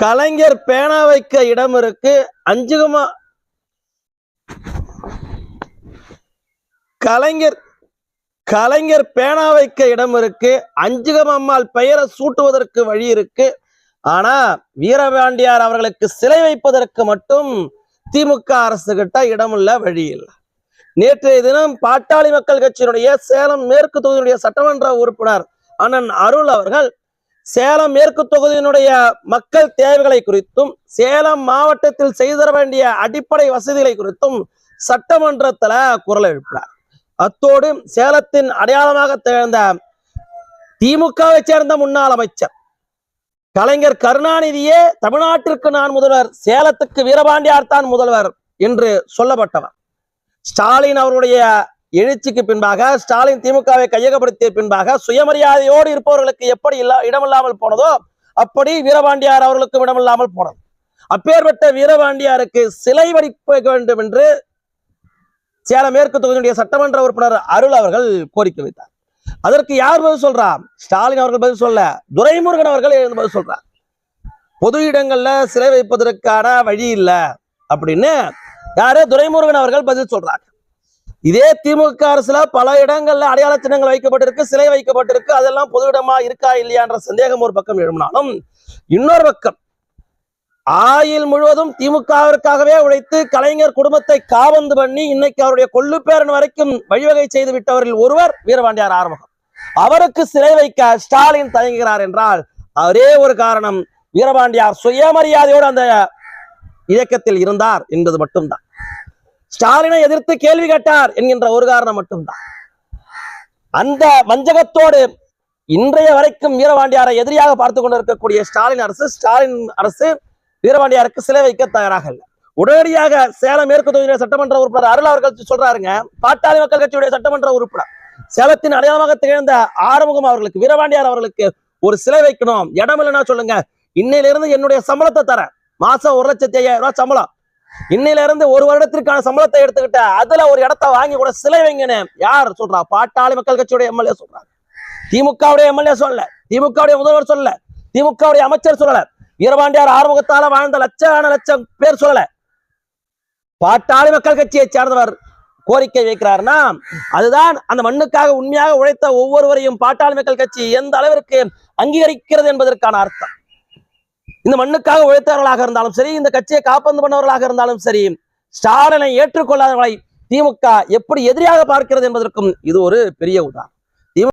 கலைஞர் பேனா வைக்க இடம் இருக்கு. அஞ்சுகமா. கலைஞர் கலைஞர் பேனா வைக்க இடம் இருக்கு. அஞ்சுகம் அம்மாள் பெயரை சூட்டுவதற்கு வழி இருக்கு. ஆனா வீரபாண்டியார் அவர்களுக்கு சிலை வைப்பதற்கு மட்டும் திமுக அரசு கிட்ட இடமில்ல வழி இல்லை. நேற்றைய தினம் பாட்டாளி மக்கள் கட்சியினுடைய சேலம் மேற்கு தொகுதியினுடைய சட்டமன்ற உறுப்பினர் அண்ணன் அருள் அவர்கள் சேலம் மேற்கு தொகுதியினுடைய மக்கள் தேவைகளை குறித்தும் சேலம் மாவட்டத்தில் செய்து தர வேண்டிய அடிப்படை வசதிகளை குறித்தும் சட்டமன்றத்துல குரல் எழுப்பினார். அத்தோடு சேலத்தின் அடையாளமாக திகழ்ந்த திமுகவை சேர்ந்த முன்னாள் அமைச்சர் கலைஞர் கருணாநிதியே தமிழ்நாட்டிற்கு நான் முதல்வர் சேலத்துக்கு வீரபாண்டியார் தான் முதல்வர் என்று சொல்லப்பட்டவர். ஸ்டாலின் அவருடைய எழுச்சிக்கு பின்பாக ஸ்டாலின் திமுகவை கையகப்படுத்திய பின்பாக சுயமரியாதையோடு இருப்பவர்களுக்கு எப்படி இல்லா இடமில்லாமல் போனதோ அப்படி வீரபாண்டியார் அவர்களுக்கும் இடமில்லாமல் போனது. அப்பேற்பட்ட வீரபாண்டியாருக்கு சிலை வடிக்க வேண்டும் என்று சேலம் மேற்கு தொகுதியுடைய சட்டமன்ற உறுப்பினர் அருள் அவர்கள் கோரிக்கை வைத்தார். அதற்கு யார் பதில் சொல்றா? ஸ்டாலின் அவர்கள் பதில் சொல்ல துரைமுருகன் அவர்கள் எழுந்து பதில் சொல்றார். பொது இடங்கள்ல சிலை வைப்பதற்கான வழி இல்லை அப்படின்னு யாரு? துரைமுருகன் அவர்கள் பதில் சொல்றாங்க இதே திமுக அரசுல பல இடங்கள்ல அடையாள சின்னங்கள் வைக்கப்பட்டிருக்கு சிலை வைக்கப்பட்டிருக்கு. அதெல்லாம் பொது இடமா இருக்கா இல்லையான்ற சந்தேகம் ஒரு பக்கம் எழும்பினாலும் இன்னொரு பக்கம் ஆயில் முழுவதும் திமுகவிற்காகவே உழைத்து கலைஞர் குடும்பத்தை காவந்து பண்ணி இன்னைக்கு அவருடைய கொள்ளுப்பேரன் வரைக்கும் வழிவகை செய்து விட்டவரில் ஒருவர் வீரபாண்டியார் ஆறுமுகம். அவருக்கு சிலை வைக்க ஸ்டாலின் தயங்குகிறார் என்றால் அவரே ஒரு காரணம் வீரபாண்டியார் சுயமரியாதையோடு அந்த இயக்கத்தில் இருந்தார் என்பது மட்டும்தான். ஸ்டாலினை எதிர்த்து கேள்வி கேட்டார் என்கின்ற ஒரு காரணம் மட்டும்தான். அந்த வஞ்சகத்தோடு இன்றைய வரைக்கும் வீரபாண்டியாரை எதிரியாக பார்த்து கொண்டிருக்கக்கூடிய ஸ்டாலின் அரசு ஸ்டாலின் அரசு வீரபாண்டியாருக்கு சிலை வைக்க தயாராக இல்லை. உடனடியாக சேலம் மேற்கு தொகுதியுடைய சட்டமன்ற உறுப்பினர் அருள் அவர்கள் சொல்றாருங்க பாட்டாளி மக்கள் கட்சியுடைய சட்டமன்ற உறுப்பினர். சேலத்தின் அடையாளமாக திகழ்ந்த ஆறுமுகம் அவர்களுக்கு வீரபாண்டியார் அவர்களுக்கு ஒரு சிலை வைக்கணும். இடம் இல்லைன்னா சொல்லுங்க. இன்னையிலிருந்து என்னுடைய சம்பளத்தை தரேன். மாசம் ஒரு லட்சத்தி ஐயாயிரம் ரூபாய் சம்பளம். இன்னையில இருந்து ஒரு வருடத்திற்கான சம்பளத்தை எடுத்துக்கிட்ட அதுல ஒரு இடத்த வாங்கி கூட சிலை வைங்கன்னு யார் சொல்றா? பாட்டாளி மக்கள் கட்சியுடைய எம்எல்ஏ சொல்றாங்க. திமுகவுடைய எம்எல்ஏ சொல்லல. திமுகவுடைய முதல்வர் சொல்லல. திமுகவுடைய அமைச்சர் சொல்லல. வீரபாண்டியார் ஆறுமுகத்தால வாழ்ந்த லட்சக்கான லட்சம் பேர் சொல்லல. பாட்டாளி மக்கள் கட்சியை சேர்ந்தவர் கோரிக்கை வைக்கிறார்னா அதுதான் அந்த மண்ணுக்காக உண்மையாக உழைத்த ஒவ்வொருவரையும் பாட்டாளி மக்கள் கட்சி எந்த அளவிற்கு அங்கீகரிக்கிறது என்பதற்கான அர்த்தம். இந்த மண்ணுக்காக உழைத்தவர்களாக இருந்தாலும் சரி இந்த கட்சியை காப்பந்து பண்ணவர்களாக இருந்தாலும் சரி ஸ்டாலினை ஏற்றுக்கொள்ளாதவர்களை திமுக எப்படி எதிரியாக பார்க்கிறது என்பதற்கும் இது ஒரு பெரிய உதாரணம்.